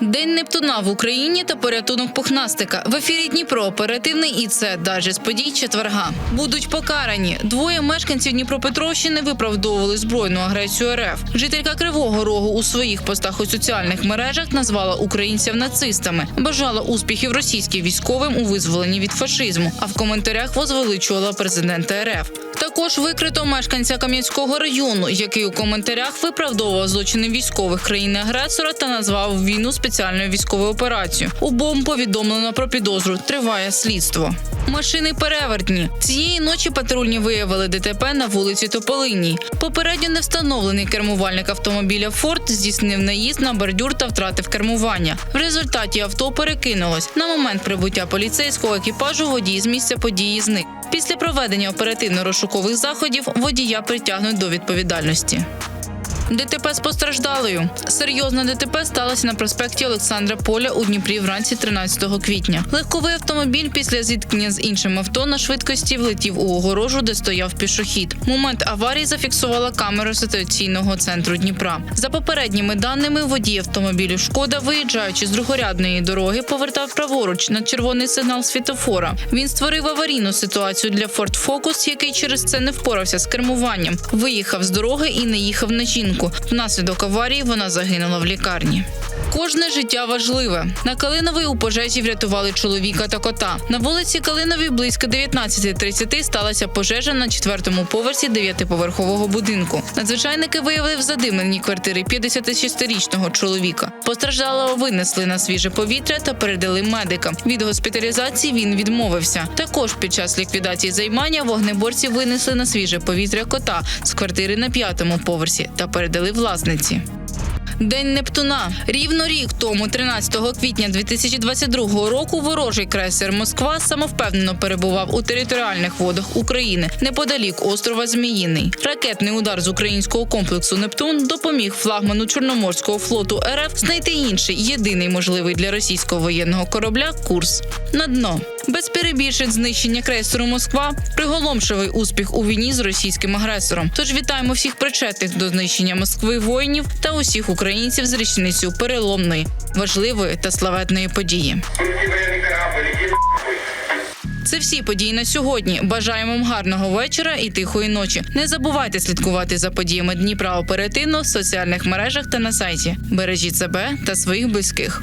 День Нептуна в Україні та порятунок пухнастика. В ефірі Дніпро оперативний і це далі з подій четверга. Будуть покарані. Двоє мешканців Дніпропетровщини виправдовували збройну агресію РФ. Жителька Кривого Рогу у своїх постах у соціальних мережах назвала українців нацистами, бажала успіхів російським військовим у визволенні від фашизму. А в коментарях возвеличувала президента РФ. Також викрито мешканця Кам'янського району, який у коментарях виправдовував злочини військових країни-агресора та назвав війну спеціальною військовою операцією. Обом повідомлено про підозру. Триває слідство. Машини перевертні цієї ночі патрульні виявили ДТП на вулиці Тополиній. Попередньо не встановлений кермувальник автомобіля Форд здійснив наїзд на бордюр та втратив кермування. В результаті авто перекинулось. На момент прибуття поліцейського екіпажу водій з місця події зник. Після проведення оперативно-розшукових заходів водія притягнуть до відповідальності. ДТП з постраждалою. Серйозне ДТП сталося на проспекті Олександра Поля у Дніпрі вранці 13 квітня. Легковий автомобіль після зіткнення з іншим авто на швидкості влетів у огорожу, де стояв пішохід. Момент аварії зафіксувала камера ситуаційного центру Дніпра. За попередніми даними, водій автомобілю Шкода, виїжджаючи з другорядної дороги, повертав праворуч на червоний сигнал світофора. Він створив аварійну ситуацію для Ford Focus, який через це не впорався з кермуванням. Виїхав з дороги і не їхав на жінку. Внаслідок аварії вона загинула в лікарні. Кожне життя важливе. На Калиновій у пожежі врятували чоловіка та кота. На вулиці Калиновій близько 19.30 сталася пожежа на четвертому поверсі дев'ятиповерхового будинку. Надзвичайники виявили в задимленій квартирі 56-річного чоловіка. Постраждалого винесли на свіже повітря та передали медикам. Від госпіталізації він відмовився. Також під час ліквідації займання вогнеборці винесли на свіже повітря кота з квартири на п'ятому поверсі та передали власниці. День Нептуна рівно рік тому, 13 квітня 2022 року, ворожий крейсер Москва самовпевнено перебував у територіальних водах України неподалік острова Зміїний. Ракетний удар з українського комплексу Нептун допоміг флагману Чорноморського флоту РФ знайти інший єдиний можливий для російського воєнного корабля курс на дно. Без перебільшень знищення крейсеру Москва приголомшивий успіх у війні з російським агресором. Тож вітаємо всіх причетних до знищення Москви воїнів та усіх українців з річницю переломної, важливої та славетної події. Це всі події на сьогодні. Бажаємо вам гарного вечора і тихої ночі. Не забувайте слідкувати за подіями Дніпра оперативно в соціальних мережах та на сайті. Бережіть себе та своїх близьких.